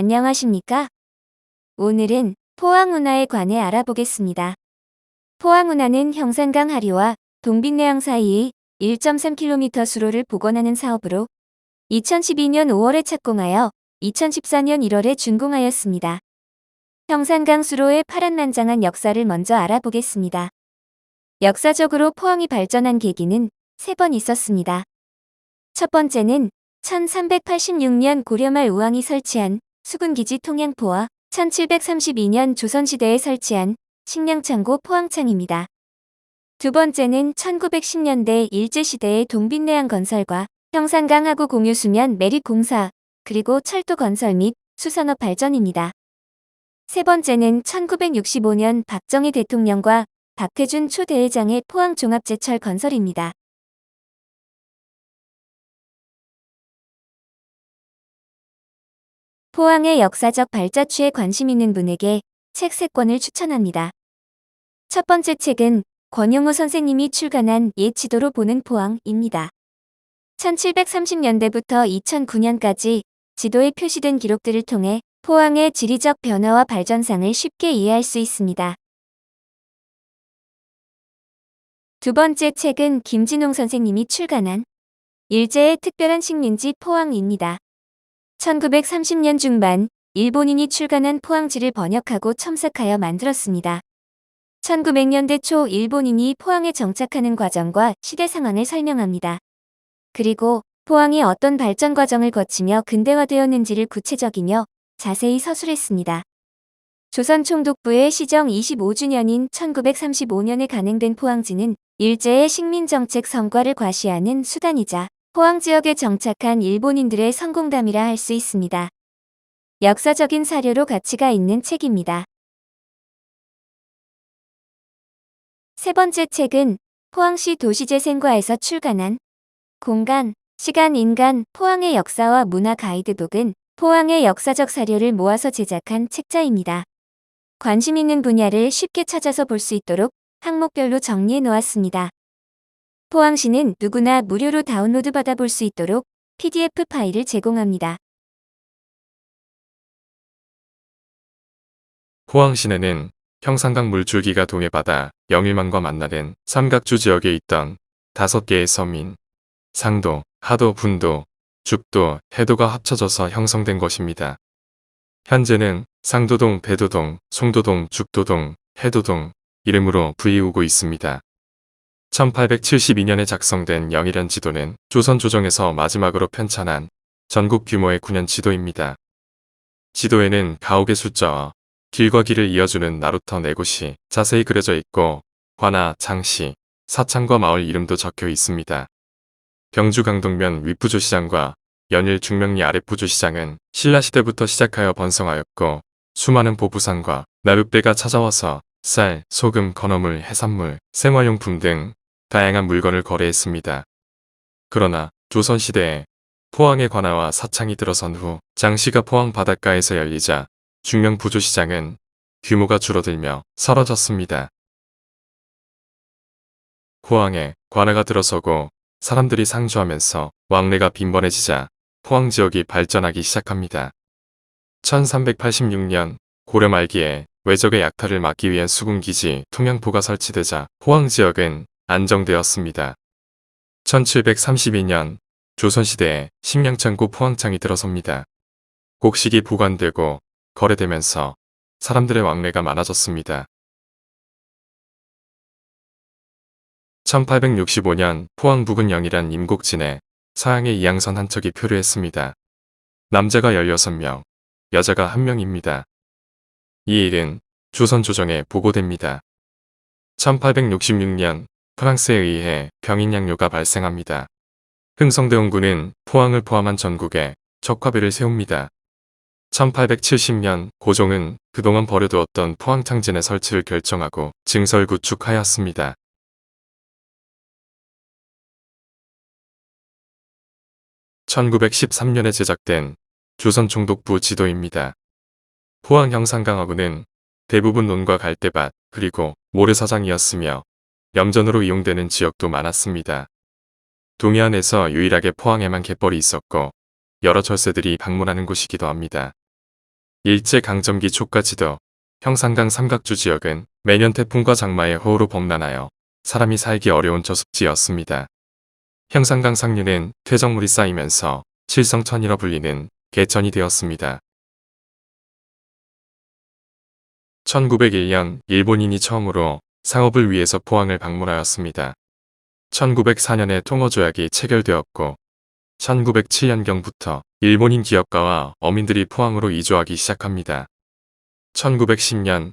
안녕하십니까? 오늘은 포항 운하에 관해 알아보겠습니다. 포항 운하는 형산강 하류와 동빛내양 사이의 1.3km 수로를 복원하는 사업으로 2012년 5월에 착공하여 2014년 1월에 준공하였습니다. 형산강 수로의 파란만장한 역사를 먼저 알아보겠습니다. 역사적으로 포항이 발전한 계기는 세 번 있었습니다. 첫 번째는 1386년 고려말 우왕이 설치한 수군기지 통양포와 1732년 조선시대에 설치한 식량창고 포항창입니다. 두 번째는 1910년대 일제시대의 동빛내양 건설과 형산강 하구 공유수면 매립 공사, 그리고 철도 건설 및 수산업 발전입니다. 세 번째는 1965년 박정희 대통령과 박혜준 초대회장의 포항종합제철 건설입니다. 포항의 역사적 발자취에 관심 있는 분에게 책 3권을 추천합니다. 첫 번째 책은 권영우 선생님이 출간한 옛 지도로 보는 포항입니다. 1730년대부터 2009년까지 지도에 표시된 기록들을 통해 포항의 지리적 변화와 발전상을 쉽게 이해할 수 있습니다. 두 번째 책은 김진홍 선생님이 출간한 일제의 특별한 식민지 포항입니다. 1930년 중반 일본인이 출간한 포항지를 번역하고 첨삭하여 만들었습니다. 1900년대 초 일본인이 포항에 정착하는 과정과 시대 상황을 설명합니다. 그리고 포항이 어떤 발전 과정을 거치며 근대화되었는지를 구체적이며 자세히 서술했습니다. 조선 총독부의 시정 25주년인 1935년에 간행된 포항지는 일제의 식민정책 성과를 과시하는 수단이자 포항 지역에 정착한 일본인들의 성공담이라 할 수 있습니다. 역사적인 사료로 가치가 있는 책입니다. 세 번째 책은 포항시 도시재생과에서 출간한 공간, 시간, 인간, 포항의 역사와 문화 가이드북은 포항의 역사적 사료를 모아서 제작한 책자입니다. 관심 있는 분야를 쉽게 찾아서 볼 수 있도록 항목별로 정리해 놓았습니다. 포항시는 누구나 무료로 다운로드 받아볼 수 있도록 PDF 파일을 제공합니다. 포항 시내는 형산강 물줄기가 동해바다 영일만과 만나는 삼각주 지역에 있던 다섯 개의 섬인 상도, 하도, 분도, 죽도, 해도가 합쳐져서 형성된 것입니다. 현재는 상도동, 배도동, 송도동, 죽도동, 해도동 이름으로 부이우고 있습니다. 1872년에 작성된 영일현 지도는 조선 조정에서 마지막으로 편찬한 전국 규모의 9년 지도입니다. 지도에는 가옥의 숫자와 길과 길을 이어주는 나루터 네 곳이 자세히 그려져 있고 관아, 장시, 사창과 마을 이름도 적혀 있습니다. 경주 강동면 윗부조시장과 연일 중명리 아랫부조시장은 신라시대부터 시작하여 번성하였고 수많은 보부상과 나룻배가 찾아와서 쌀, 소금, 건어물, 해산물, 생활용품 등 다양한 물건을 거래했습니다. 그러나 조선시대에 포항의 관아와 사창이 들어선 후 장시가 포항 바닷가에서 열리자 중명 부조시장은 규모가 줄어들며 사라졌습니다. 포항에 관아가 들어서고 사람들이 상주하면서 왕래가 빈번해지자 포항 지역이 발전하기 시작합니다. 1386년 고려 말기에 외적의 약탈을 막기 위한 수군기지 통영포가 설치되자 포항 지역은 안정되었습니다. 1732년 조선시대에 식량창고 포항창이 들어섭니다. 곡식이 보관되고 거래되면서 사람들의 왕래가 많아졌습니다. 1865년 포항 부근 영이란 임곡진에 서양의 이양선 한 척이 표류했습니다. 남자가 16명, 여자가 1명입니다. 이 일은 조선 조정에 보고됩니다. 1866년 프랑스에 의해 병인 양요가 발생합니다. 흥성대원군은 포항을 포함한 전국에 적화배를 세웁니다. 1870년 고종은 그동안 버려두었던 포항창진의 설치를 결정하고 증설 구축하였습니다. 1913년에 제작된 조선총독부 지도입니다. 포항 형산강하구는 대부분 논과 갈대밭 그리고 모래사장이었으며 염전으로 이용되는 지역도 많았습니다. 동해안에서 유일하게 포항에만 갯벌이 있었고 여러 절세들이 방문하는 곳이기도 합니다. 일제강점기 초까지도 형산강 삼각주 지역은 매년 태풍과 장마의 호우로 범람하여 사람이 살기 어려운 저습지였습니다. 형산강 상류는 퇴적물이 쌓이면서 칠성천이라 불리는 개천이 되었습니다. 1901년 일본인이 처음으로 상업을 위해서 포항을 방문하였습니다. 1904년에 통어조약이 체결되었고 1907년경부터 일본인 기업가와 어민들이 포항으로 이주하기 시작합니다. 1910년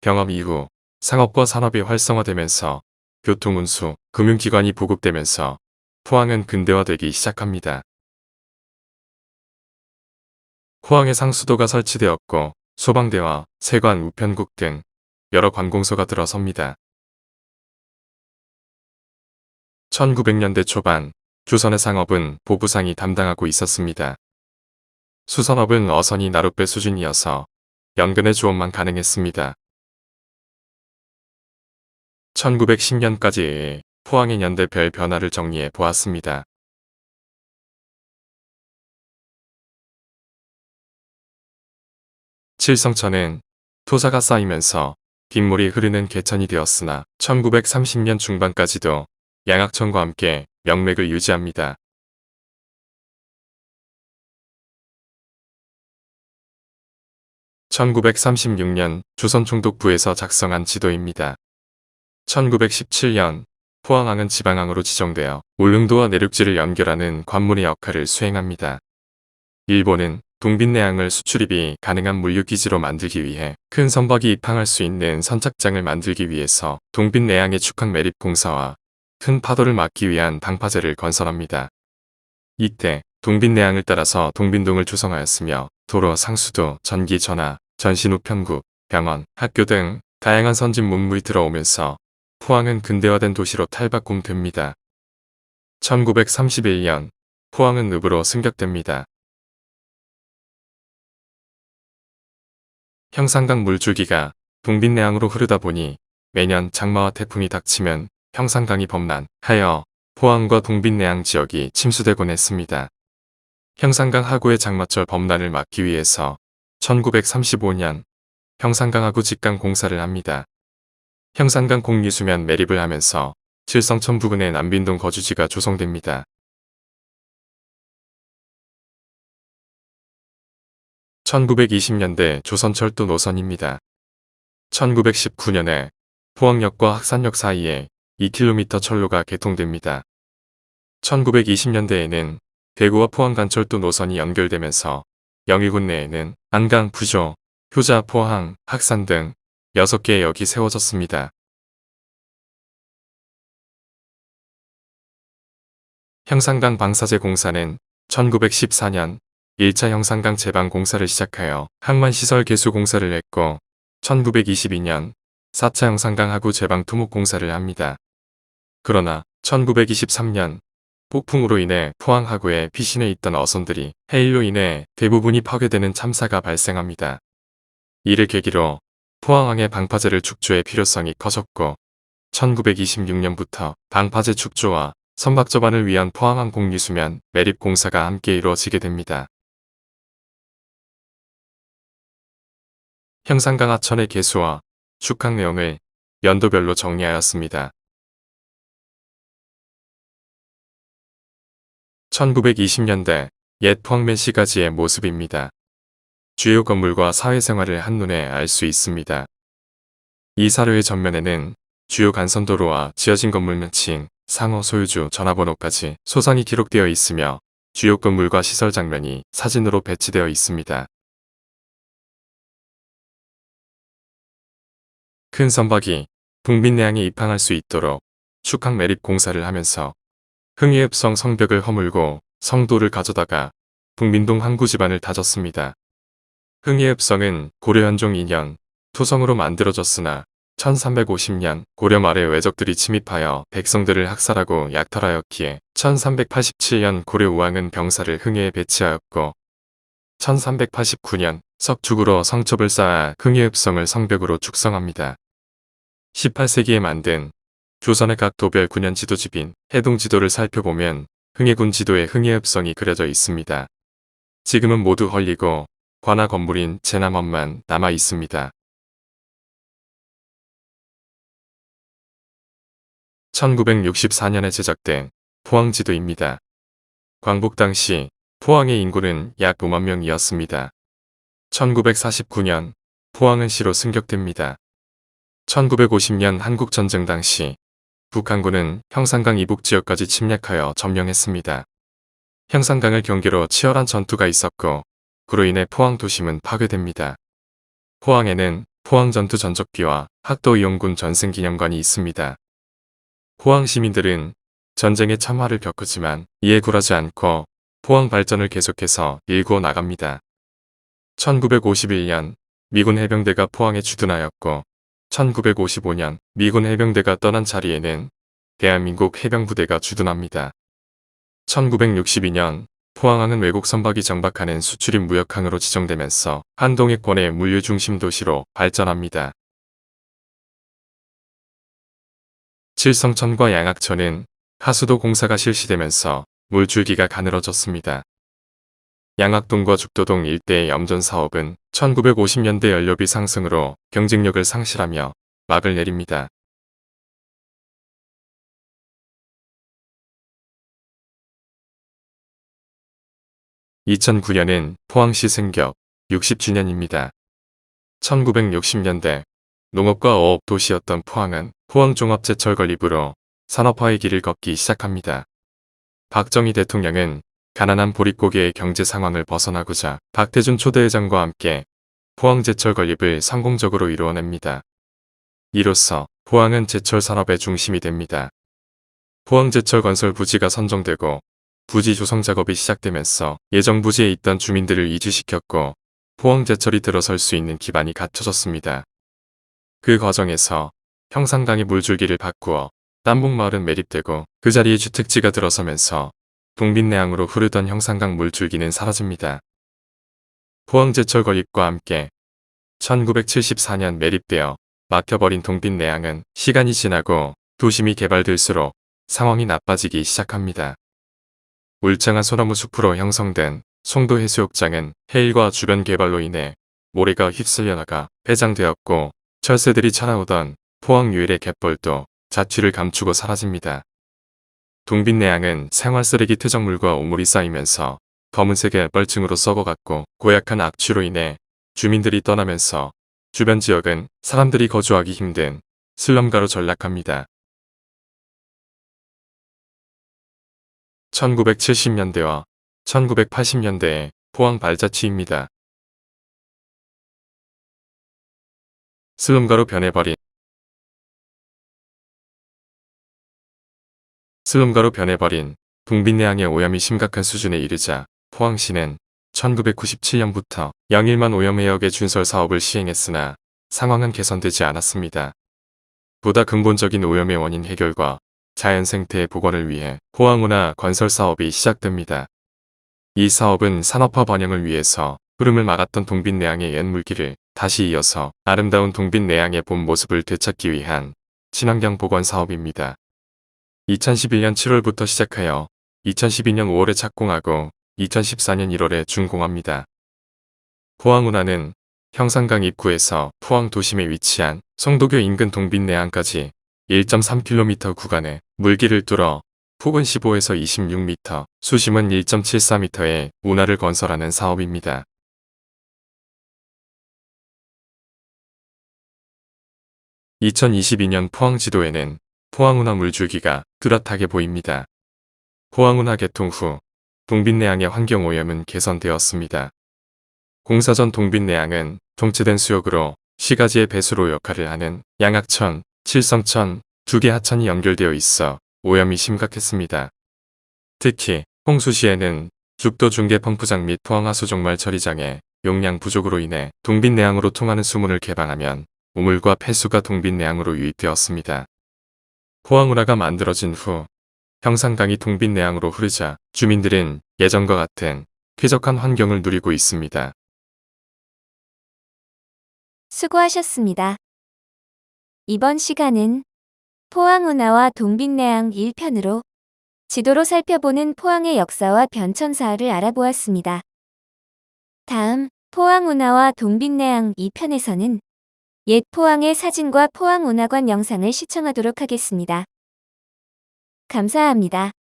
병업 이후 상업과 산업이 활성화되면서 교통 운수, 금융기관이 보급되면서 포항은 근대화되기 시작합니다. 포항에 상수도가 설치되었고 소방대와 세관, 우편국 등 여러 관공서가 들어섭니다. 1900년대 초반 조선의 상업은 보부상이 담당하고 있었습니다. 수산업은 어선이 나룻배 수준이어서 연근의 조업만 가능했습니다. 1910년까지 포항의 연대별 변화를 정리해 보았습니다. 칠성천은 토사가 쌓이면서 빗물이 흐르는 개천이 되었으나 1930년 중반까지도 양악천과 함께 명맥을 유지합니다. (1936년) 조선총독부에서 작성한 지도입니다. 1917년 포항항은 지방항으로 지정되어 울릉도와 내륙지를 연결하는 관문의 역할을 수행합니다. 일본은 동빛내항을 수출입이 가능한 물류기지로 만들기 위해 큰 선박이 입항할 수 있는 선착장을 만들기 위해서 동빛내항의 축항 매립 공사와 큰 파도를 막기 위한 방파제를 건설합니다. 이때 동빛내항을 따라서 동빈동을 조성하였으며 도로, 상수도, 전기, 전화, 전신 우편국, 병원, 학교 등 다양한 선진 문물이 들어오면서 포항은 근대화된 도시로 탈바꿈됩니다. 1931년 포항은 읍으로 승격됩니다. 형산강 물줄기가 동빛내항으로 흐르다 보니 매년 장마와 태풍이 닥치면 형산강이 범람하여 포항과 동빛내항 지역이 침수되곤 했습니다. 형산강 하구의 장마철 범람을 막기 위해서 1935년 형산강 하구 직강 공사를 합니다. 형산강 공유수면 매립을 하면서 칠성천 부근의 남빈동 거주지가 조성됩니다. 1920년대 조선철도 노선입니다. 1919년에 포항역과 학산역 사이에 2km 철로가 개통됩니다. 1920년대에는 대구와 포항 간철도 노선이 연결되면서 영일군 내에는 안강, 부조, 효자, 포항, 학산 등 6개의 역이 세워졌습니다. 형산강 방사제 공사는 1914년 1차 형산강 제방 공사를 시작하여 항만시설 개수 공사를 했고 1922년 4차 형산강 하구 제방 토목 공사를 합니다. 그러나 1923년 폭풍으로 인해 포항 하구에 피신해 있던 어선들이 해일로 인해 대부분이 파괴되는 참사가 발생합니다. 이를 계기로 포항항의 방파제를 축조의 필요성이 커졌고 1926년부터 방파제 축조와 선박 접안을 위한 포항항 공유수면 매립 공사가 함께 이루어지게 됩니다. 형산강 하천의 개수와 축항 내용을 연도별로 정리하였습니다. 1920년대 옛 포항맨 시가지의 모습입니다. 주요 건물과 사회생활을 한눈에 알 수 있습니다. 이 사료의 전면에는 주요 간선도로와 지어진 건물 명칭, 상호 소유주 전화번호까지 소상히 기록되어 있으며 주요 건물과 시설 장면이 사진으로 배치되어 있습니다. 큰 선박이 북민내항에 입항할 수 있도록 축항 매립 공사를 하면서 흥해읍성 성벽을 허물고 성도를 가져다가 북민동 항구 집안을 다졌습니다. 흥해읍성은 고려 현종 2년 토성으로 만들어졌으나 1350년 고려 말에 외적들이 침입하여 백성들을 학살하고 약탈하였기에 1387년 고려 우왕은 병사를 흥해에 배치하였고 1389년 석축으로 성첩을 쌓아 흥해읍성을 성벽으로 축성합니다. 18세기에 만든 조선의 각 도별 9년 지도집인 해동 지도를 살펴보면 흥해군 지도에 흥해 읍성이 그려져 있습니다. 지금은 모두 헐리고 관아 건물인 제남원만 남아 있습니다. 1964년에 제작된 포항지도입니다. 광복 당시 포항의 인구는 약 5만 명이었습니다. 1949년 포항은 시로 승격됩니다. 1950년 한국전쟁 당시 북한군은 형산강 이북 지역까지 침략하여 점령했습니다. 형산강을 경계로 치열한 전투가 있었고 그로 인해 포항 도심은 파괴됩니다. 포항에는 포항전투 전적기와 학도 이용군 전승기념관이 있습니다. 포항 시민들은 전쟁의 참화를 겪었지만 이에 굴하지 않고 포항 발전을 계속해서 일구어 나갑니다. 1951년 미군 해병대가 포항에 주둔하였고 1955년 미군 해병대가 떠난 자리에는 대한민국 해병부대가 주둔합니다. 1962년 포항항은 외국 선박이 정박하는 수출입 무역항으로 지정되면서 한동해권의 물류 중심 도시로 발전합니다. 칠성천과 양악천은 하수도 공사가 실시되면서 물줄기가 가늘어졌습니다. 양악동과 죽도동 일대의 염전 사업은 1950년대 연료비 상승으로 경쟁력을 상실하며 막을 내립니다. (2009년은) 포항시 승격 60주년입니다. 1960년대 농업과 어업 도시였던 포항은 포항종합제철 건립으로 산업화의 길을 걷기 시작합니다. 박정희 대통령은 가난한 보릿고개의 경제 상황을 벗어나고자 박태준 초대회장과 함께 포항제철 건립을 성공적으로 이루어냅니다. 이로써 포항은 제철 산업의 중심이 됩니다. 포항제철 건설 부지가 선정되고 부지 조성 작업이 시작되면서 예정 부지에 있던 주민들을 이주시켰고 포항제철이 들어설 수 있는 기반이 갖춰졌습니다. 그 과정에서 형산강의 물줄기를 바꾸어 남북마을은 매립되고 그 자리에 주택지가 들어서면서 동빈내항으로 흐르던 형산강 물줄기는 사라집니다. 포항제철 건립과 함께 1974년 매립되어 막혀버린 동빈내항은 시간이 지나고 도심이 개발될수록 상황이 나빠지기 시작합니다. 울창한 소나무 숲으로 형성된 송도 해수욕장은 해일과 주변 개발로 인해 모래가 휩쓸려 나가 폐장되었고 철새들이 찾아오던 포항 유일의 갯벌도 자취를 감추고 사라집니다. 동빈내양은 생활 쓰레기 퇴적물과 오물이 쌓이면서 검은색의 뻘층으로 썩어갔고 고약한 악취로 인해 주민들이 떠나면서 주변 지역은 사람들이 거주하기 힘든 슬럼가로 전락합니다. 1970년대와 1980년대의 포항 발자취입니다. 슬럼가로 변해버린 슬럼가로 변해버린 동빈내항의 오염이 심각한 수준에 이르자 포항시는 1997년부터 영일만 오염 해역의 준설 사업을 시행했으나 상황은 개선되지 않았습니다. 보다 근본적인 오염의 원인 해결과 자연 생태의 복원을 위해 포항운하 건설 사업이 시작됩니다. 이 사업은 산업화 번영을 위해서 흐름을 막았던 동빈내항의 옛 물기를 다시 이어서 아름다운 동빈내항의 본 모습을 되찾기 위한 친환경 복원 사업입니다. 2011년 7월부터 시작하여 2012년 5월에 착공하고 2014년 1월에 준공합니다. 포항운하는 형산강 입구에서 포항 도심에 위치한 성도교 인근 동빈 내항까지 1.3km 구간에 물기를 뚫어 폭은 15에서 26m, 수심은 1.74m의 운하를 건설하는 사업입니다. (2022년) 포항 지도에는 포항운하 물줄기가 뚜렷하게 보입니다. 포항운하 개통 후 동빈내항의 환경오염은 개선되었습니다. 공사 전 동빈내항은 통치된 수역으로 시가지의 배수로 역할을 하는 양악천, 칠성천 두 개 하천이 연결되어 있어 오염이 심각했습니다. 특히 홍수시에는 죽도 중계 펌프장 및 포항하수 종말 처리장의 용량 부족으로 인해 동빈내항으로 통하는 수문을 개방하면 우물과 폐수가 동빈내항으로 유입되었습니다. 포항운하가 만들어진 후 형산강이 동빈내항으로 흐르자 주민들은 예전과 같은 쾌적한 환경을 누리고 있습니다. 수고하셨습니다. 이번 시간은 포항운하와 동빈내항 1편으로 지도로 살펴보는 포항의 역사와 변천사를 알아보았습니다. 다음 포항 운하와 동빛내항 2편에서는 옛 포항의 사진과 포항 운하관 영상을 시청하도록 하겠습니다. 감사합니다.